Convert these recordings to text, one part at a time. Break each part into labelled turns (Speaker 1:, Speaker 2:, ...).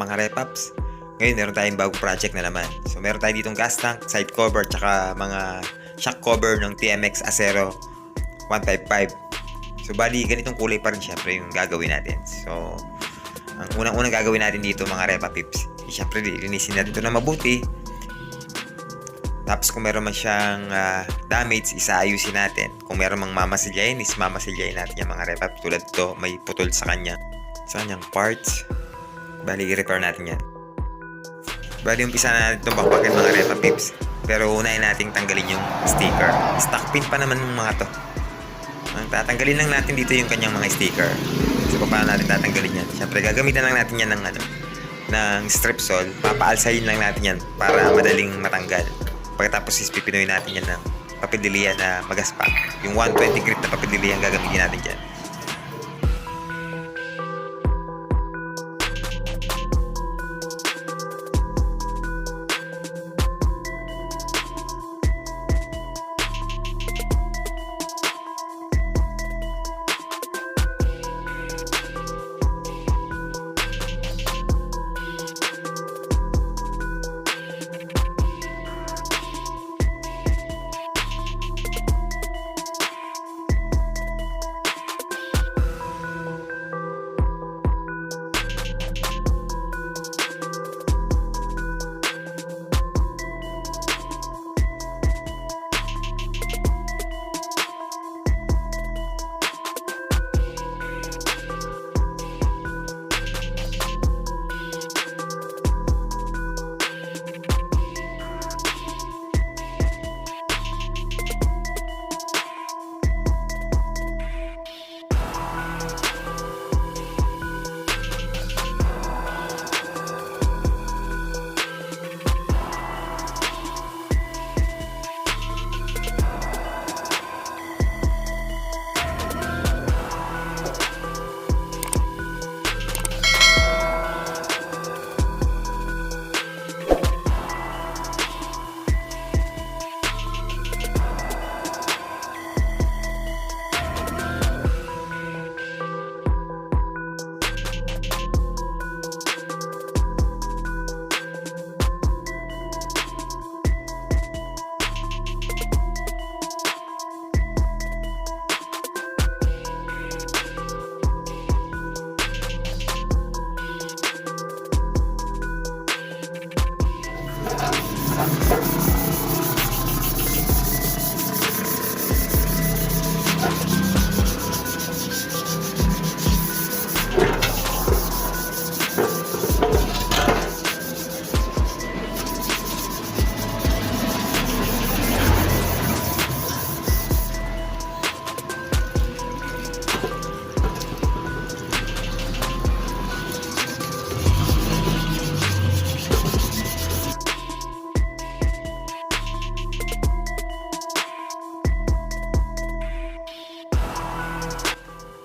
Speaker 1: Mga repaps? Ngayon meron tayong bagong project na naman. So meron tayo ditong gas tank, side cover, tsaka mga shock cover ng TMX Acero 155. So bali, ganitong kulay pa rin syempre yung gagawin natin. So, ang unang-unang gagawin natin dito mga repa pips, eh, syempre linisin natin ito na mabuti. Tapos kung meron man siyang ah, damage, isaayusin natin. Kung meron mang mamasilyain, is mamasilyain natin yung mga repa. Tulad to, may putol sa kanya. Sa kanyang parts. Bali, i-repair natin yan. Bali, umpisa na natin itong bakbakan mga repa pips. Pero unahin natin tanggalin yung sticker. Stock pin pa naman ng mga to. Ang tatanggalin lang natin dito yung kanyang mga sticker. So, paano natin tatanggalin yan? Siyempre, gagamitan lang natin yan ng ano, ng strip saw. Papaalsayin lang natin yan para madaling matanggal. Pagkatapos is pipinoy natin yan ng papildilian na magaspak. Yung 120 grit na papildilian gagamitin natin dyan.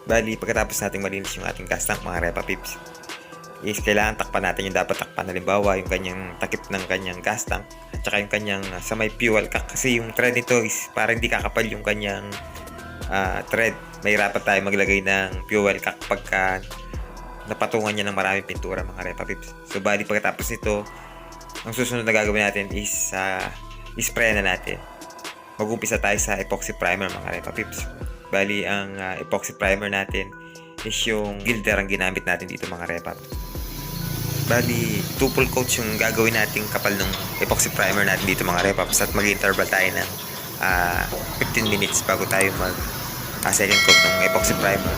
Speaker 1: Bali, pagkatapos nating malinis yung ating gas tank, mga repa pips, is kailangan takpan natin yung dapat takpan. Halimbawa, yung kanyang takip ng kanyang gas tank, at saka yung kanyang uh, sa may fuel cap. Kasi yung thread nito is parang hindi kakapal yung kanyang ah, thread. Mahirapan tayo maglagay ng fuel cap pagka napatungan niya ng maraming pintura, mga repa pips. So, bali, pagkatapos nito, ang susunod na gagawin natin is uh, spray na natin. Mag-umpisa tayo sa epoxy primer, mga repa pips. Bali, ang ah, epoxy primer natin is yung gilder ang ginamit natin dito mga repap. Bali, two full coats yung gagawin nating kapal ng epoxy primer natin dito mga repaps at mag-interval tayo ng ah, 15 minutes bago tayo mag second coat ng epoxy primer.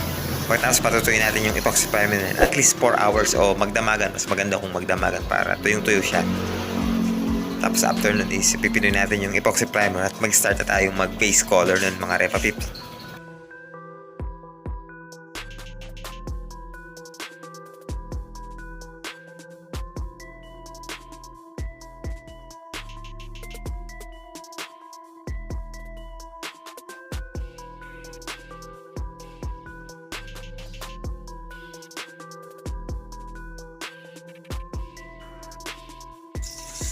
Speaker 1: Pagkatapos patutuyin natin yung epoxy primer na at least 4 hours o magdamagan. Mas maganda kung magdamagan para tuyong-tuyo siya. Tapos after nun is pipinoy natin yung epoxy primer at mag-start na tayong mag-base color nun mga repa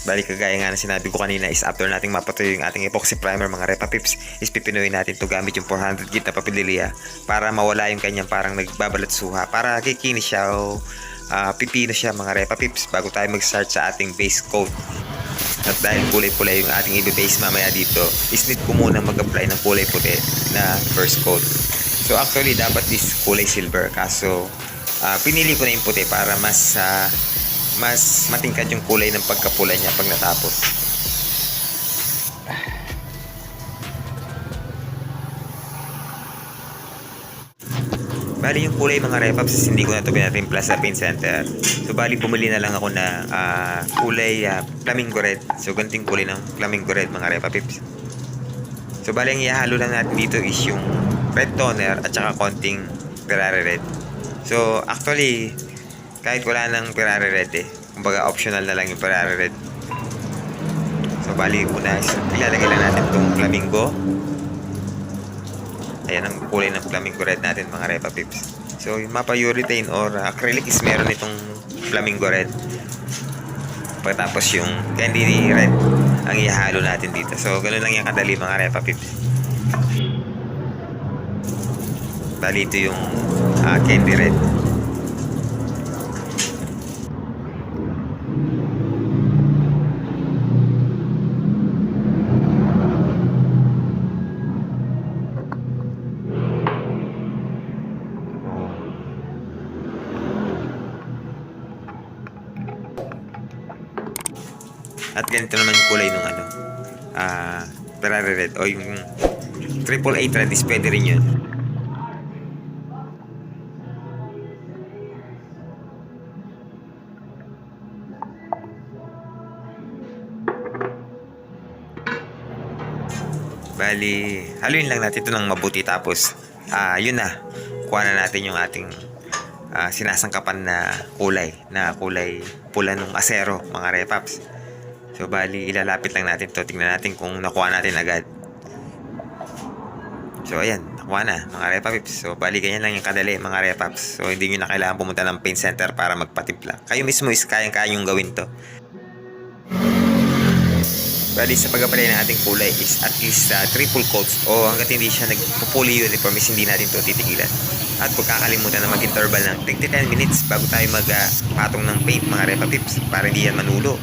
Speaker 1: Bali kagaya nga na sinabi ko kanina is after nating mapatuloy yung ating epoxy primer mga repa pips is pipinuin natin to gamit yung 400 git na papililya para mawala yung kanyang parang nagbabalat suha para kikinis siya o ah, pipino siya mga Repa Pips bago tayo mag-start sa ating base coat. At dahil kulay-pula yung ating i-base mamaya dito, is need ko muna mag-apply ng kulay puti na first coat. So actually, dapat is kulay silver. Kaso, ah, pinili ko na yung puti para mas ah, mas matingkad yung kulay ng pagkapula niya pag natapos. Bali yung kulay mga repaps hindi ko na ito pinatimpla sa paint center. So bali bumili na lang ako na ah, kulay ah, flamingo red. So ganito yung kulay ng flamingo red mga repapips. So bali ang ihalo lang natin dito is yung red toner at saka konting Ferrari red. So actually kahit wala nang Ferrari red eh. Kumbaga optional na lang yung Ferrari red. So bali una ilalagay lang natin itong flamingo. Ayan ang kulay ng flamingo red natin mga Repa Pips. So yung mapa urethane or acrylic is meron itong flamingo red. Pagkatapos yung candy red ang ihalo natin dito. So ganun lang yung kadali mga Repa Pips. Bali ito yung ah, candy red. At ganito naman yung kulay nung ano. Ah, Ferrari red o yung triple A red is pwede rin yun. Bali, haluin lang natin ito ng mabuti tapos ah yun na. Kuha na natin yung ating ah, sinasangkapan na kulay na kulay pula ng asero mga repaps. So bali ilalapit lang natin to tingnan natin kung nakuha natin agad. So ayan, nakuha na mga repaps. So bali ganyan lang yung kadali mga repaps. So hindi nyo na kailangan pumunta ng paint center para magpatimpla. Kayo mismo is kayang-kaya yung gawin to. Bali sa pag-apply ng ating kulay is at least uh, triple coats o hanggat hindi siya nagpupuli uniform is hindi natin to titigilan. At huwag kakalimutan na mag-interval ng 10 minutes bago tayo mag-patong ng paint mga repa pips para hindi yan manulo.